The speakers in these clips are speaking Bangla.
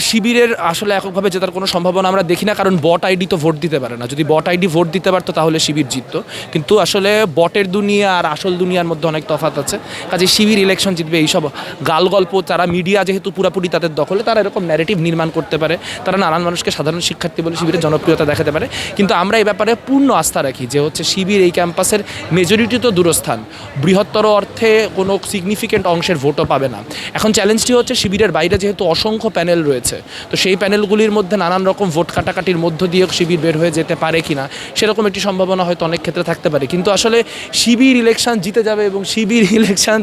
শিবিরের আসলে এককভাবে জেতার কোনো সম্ভাবনা আমরা দেখি না, কারণ বট আইডি তো ভোট দিতে পারে না। যদি বট আইডি ভোট দিতে পারতো, তাহলে শিবির জিততো। কিন্তু আসলে বটের দুনিয়া আর আসল দুনিয়ার মধ্যে অনেক তফাৎ আছে। কাজে শিবির ইলেকশন জিতবে, এইসব গাল গল্প তারা মিডিয়া যেহেতু পুরাপুরি তাদের দখলে, তারা এরকম ন্যারেটিভ নির্মাণ করতে পারে। তারা নানান মানুষকে সাধারণ শিক্ষার্থী বলে শিবিরের জনপ্রিয়তা দেখাতে পারে। কিন্তু আমরা এই ব্যাপারে পূর্ণ আস্থা রাখি যে হচ্ছে শিবির এই ক্যাম্পাসের মেজরিটি তো দূরস্থান। বৃহত্তর অর্থে কোনো সিগনিফিকেন্ট অংশের ভোটও পাবে না। এখন চ্যালেঞ্জটি হচ্ছে শিবিরের বাইরে যেহেতু অসংখ্য প্যানেল রয়েছে তো সেই প্যানেলগুলির মধ্যে নানান রকম ভোট কাটাকাটির মধ্য দিয়ে শিবির বের হয়ে যেতে পারে কি না সেরকম একটি সম্ভাবনা হয়তো অনেক ক্ষেত্রে থাকতে পারে। কিন্তু আসলে শিবির ইলেকশন জিতে যাবে এবং শিবির ইলেকশন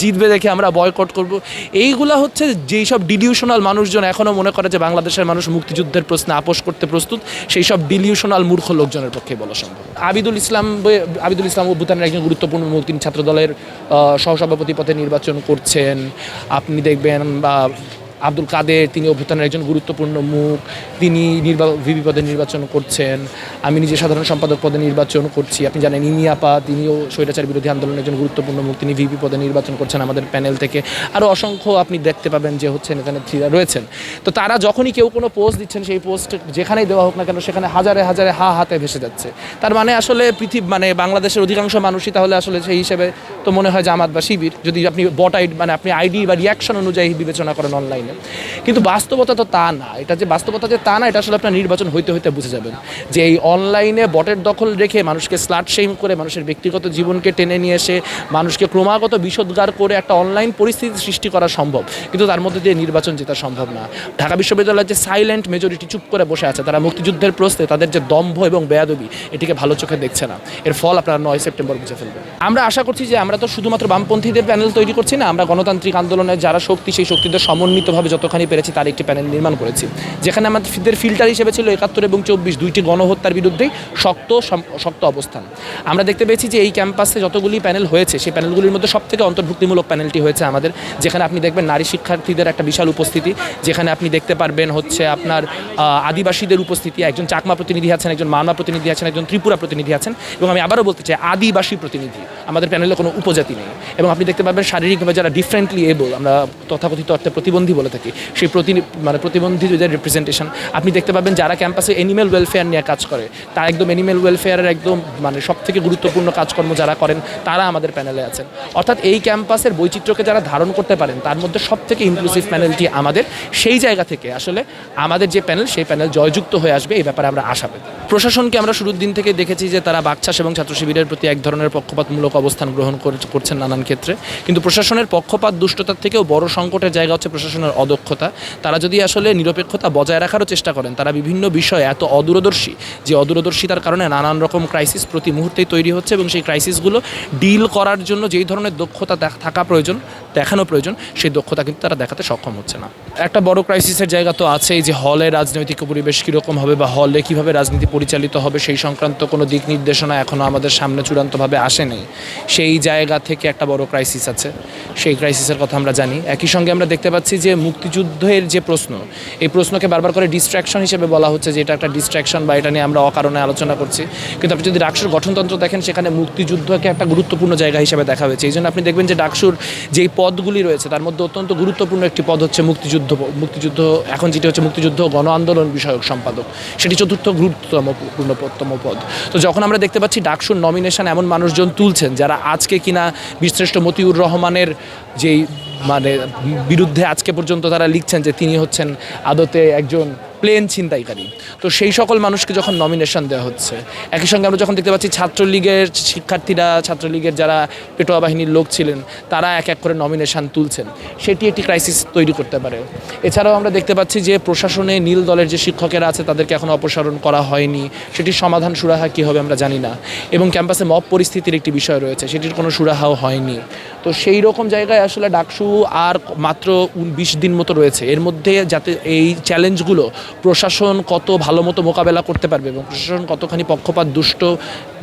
জিতবে দেখে আমরা বয়কট করব। এইগুলা হচ্ছে যেই সব ডিলিউশনাল মানুষজন এখনও মনে করে যে বাংলাদেশের মানুষ মুক্তিযুদ্ধের প্রশ্নে আপোষ করতে প্রস্তুত, সেই সব ডিলিউশনাল মূর্খ লোকজনের পক্ষে বলা সম্ভব। আবিদুল ইসলাম আবিদুল ইসলাম ভুটানের একজন গুরুত্বপূর্ণ তিনি ছাত্রদলের সহসভাপতি পদে নির্বাচন করছেন। আপনি দেখবেন, বা আব্দুল কাদের, তিনি অভ্যুত্থানের একজন গুরুত্বপূর্ণ মুখ, তিনি নির্বা, ভিপি পদে নির্বাচন করছেন, আমি নিজে সাধারণ সম্পাদক পদে নির্বাচন করছি, আপনি জানেন ইনিয়াপা তিনিও স্বৈরাচার বিরোধী আন্দোলনের একজন গুরুত্বপূর্ণ মুখ, তিনি ভিপি পদে নির্বাচন করছেন আমাদের প্যানেল থেকে। আরও অসংখ্য আপনি দেখতে পাবেন যে হচ্ছেন এখানে থ্রিরা রয়েছেন। তো তারা যখনই কেউ কোনো পোস্ট দিচ্ছেন, সেই পোস্ট যেখানেই দেওয়া হোক না কেন, সেখানে হাজারে হাজারে হা হাতে ভেসে যাচ্ছে। তার মানে আসলে পৃথিবী মানে বাংলাদেশের অধিকাংশ মানুষই তাহলে আসলে সেই হিসেবে তো মনে হয় জামাত বা শিবির, যদি আপনি বট আইডি মানে আপনি আইডি বা রিয়াকশন অনুযায়ী বিবেচনা করেন অনলাইনে। কিন্তু বাস্তবতা তো তা না। এটা যে বাস্তবতা যে তা না, এটা আসলে আপনার নির্বাচন হইতে হইতে বুঝে যাবেন। যে এই অনলাইনে বটের দখল রেখে মানুষকে স্লাট শেম করে মানুষের ব্যক্তিগত জীবনকে টেনে নিয়ে এসে মানুষকে ক্রমাগত বিষোদ্গার করে একটা অনলাইন পরিস্থিতি সৃষ্টি করা সম্ভব। কিন্তু তার মধ্যে দিয়ে নির্বাচন জেতা সম্ভব না। ঢাকা বিশ্ববিদ্যালয়ের যে সাইলেন্ট মেজরিটি চুপ করে বসে আছে, তারা মুক্তিযুদ্ধের প্রশ্নে তাদের যে দম্ভ এবং বেয়াদবি, এটিকে ভালো চোখে দেখছে না। এর ফল আপনারা নয় সেপ্টেম্বর বুঝে ফেলবেন। আমরা আশা করছি যে আমরা তো শুধুমাত্র বামপন্থীদের প্যানেল তৈরি করছি না, আমরা গণতান্ত্রিক আন্দোলনের যারা শক্তি, সেই শক্তিদের সমন্বিতভাবে যতখানি পেরেছি তার একটি প্যানেল নির্মাণ করেছি। যেখানে আমাদের ফিল্টার হিসেবে ছিল একাত্তর এবং চব্বিশ, দুইটি গণহত্যার বিরুদ্ধেই শক্ত শক্ত অবস্থান। আমরা দেখতে পেয়েছি যে এই ক্যাম্পাসে যতগুলি প্যানেল হয়েছে, সেই প্যানেলগুলির মধ্যে সব থেকে অন্তর্ভুক্তিমূলক প্যানেলটি হয়েছে আমাদের, যেখানে আপনি দেখবেন নারী শিক্ষার্থীদের একটা বিশাল উপস্থিতি। যেখানে আপনি দেখতে পারবেন হচ্ছে আপনার আদিবাসীদের উপস্থিতি, একজন চাকমা প্রতিনিধি আছেন, একজন মানবা প্রতিনিধি আছেন, একজন ত্রিপুরা প্রতিনিধি আছেন এবং আমি আবারও বলতে চাই, আদিবাসী প্রতিনিধি, আমাদের প্যানেলে কোনো উপজাতি নেই। এবং আপনি দেখতে পাবেন শারীরিকভাবে যারা ডিফারেন্টলি এবল আমরা তথাকথিত অর্থে প্রতিবন্ধী বলে থাকি। সেই প্রতি মানে প্রতিবন্ধীদের রিপ্রেজেন্টেশন আপনি দেখতে পাবেন যারা ক্যাম্পাসে অ্যানিমেল ওয়েলফেয়ার নিয়ে কাজ করে, তারা একদম অ্যানিমেল ওয়েলফেয়ারের একদম মানে সব থেকে গুরুত্বপূর্ণ কাজকর্ম যারা করেন, তারা আমাদের প্যানেলে আছেন। অর্থাৎ এই ক্যাম্পাসের বৈচিত্র্যকে যারা ধারণ করতে পারেন, তার মধ্যে সব থেকে ইনক্লুসিভ প্যানেলটি আমাদের। সেই জায়গা থেকে আসলে আমাদের যে প্যানেল সেই প্যানেল জয়যুক্ত হয়ে আসবে, এই ব্যাপারে আমরা আশাবাদী প্রশাসনকে আমরা শুরুর দিন থেকে দেখেছি যে তারা বাকচাষ এবং ছাত্র শিবিরের প্রতি এক ধরনের পক্ষপাতমূলক অবস্থান গ্রহণ করে- করছেন নানান ক্ষেত্রে। কিন্তু প্রশাসনের পক্ষপাত, দুষ্টতার থেকেও বড় সংকটের জায়গা হচ্ছে প্রশাসনের অদক্ষতা, তারা যদি আসলে নিরপেক্ষতা বজায় রাখারও চেষ্টা করেন, তারা বিভিন্ন বিষয়ে এত অদূরদর্শী যে অদূরদর্শিতার কারণে নানান রকম ক্রাইসিস প্রতি মুহূর্তেই তৈরি হচ্ছে এবং সেই ক্রাইসিসগুলো ডিল করার জন্য যেই ধরনের দক্ষতা থাকা প্রয়োজন, দেখানো প্রয়োজন, সেই দক্ষতা কিন্তু তারা দেখাতে সক্ষম হচ্ছে না। একটা বড় ক্রাইসিসের জায়গা তো আছেই যে হলে রাজনৈতিক পরিবেশ কীরকম হবে বা হলে কীভাবে রাজনীতি পরিচালিত হবে, সেই সংক্রান্ত কোনো দিক নির্দেশনা এখনও আমাদের সামনে চূড়ান্তভাবে আসেনি সেই জায়গা থেকে একটা বড় ক্রাইসিস আছে, সেই ক্রাইসিসের কথা আমরা জানি। একই সঙ্গে আমরা দেখতে পাচ্ছি যে মুক্তিযুদ্ধের যে প্রশ্ন, এই প্রশ্নকে বারবার করে ডিস্ট্র্যাকশন হিসেবে বলা হচ্ছে যে এটা একটা ডিস্ট্র্যাকশন বা এটা নিয়ে আমরা অকারণে আলোচনা করছি। কিন্তু আপনি যদি ডাকসুর গঠনতন্ত্র দেখেন, সেখানে মুক্তিযুদ্ধকে একটা গুরুত্বপূর্ণ জায়গা হিসেবে দেখা হয়েছে। এই জন্য আপনি দেখবেন যে ডাকসুর যেই পদগুলি রয়েছে, তার মধ্যে অত্যন্ত গুরুত্বপূর্ণ একটি পদ হচ্ছে মুক্তিযুদ্ধ মুক্তিযুদ্ধ, এখন যেটি হচ্ছে মুক্তিযুদ্ধ গণ আন্দোলন বিষয়ক সম্পাদক। সেটি চতুর্থ গুরুত্বতম পূর্ণতম পদ। তো যখন আমরা দেখতে পাচ্ছি ডাকসুর নমিনেশন এমন মানুষজন তুলছেন, যারা আজকে কিনা বিশ্রেষ্ঠ মতিউর রহমানের যেই মানে বিরুদ্ধে আজকে পর্যন্ত তারা লিখছেন যে তিনি হচ্ছেন আদতে একজন প্লেন ছিনতাইকারী। তো সেই সকল মানুষকে যখন নমিনেশন দেওয়া হচ্ছে, একই সঙ্গে আমরা যখন দেখতে পাচ্ছি ছাত্রলীগের শিক্ষার্থীরা, ছাত্রলীগের যারা পেটোয়া বাহিনীর লোক ছিলেন, তারা এক এক করে নমিনেশন তুলছেন। সেটি একটি ক্রাইসিস তৈরি করতে পারে। এছাড়াও আমরা দেখতে পাচ্ছি যে প্রশাসনে নীল দলের যে শিক্ষকেরা আছে, তাদেরকে এখন অপসারণ করা হয়নি। সেটির সমাধান সুরাহা কী হবে আমরা জানি না। এবং ক্যাম্পাসে মব পরিস্থিতির একটি বিষয় রয়েছে, সেটির কোনো সুরাহাও হয়নি। তো সেই রকম জায়গায় আসলে ডাকসু আর মাত্র বিশ দিন মতো রয়েছে। এর মধ্যে যাতে এই চ্যালেঞ্জগুলো প্রশাসন কত ভালো মতো মোকাবেলা করতে পারবে এবং প্রশাসন কতখানি পক্ষপাত দুষ্ট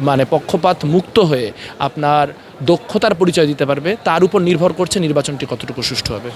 মানে পক্ষপাত মুক্ত হয়ে আপনার দক্ষতার পরিচয় দিতে পারবে, তার উপর নির্ভর করছে নির্বাচনটি কতটুকু সুষ্ঠু হবে।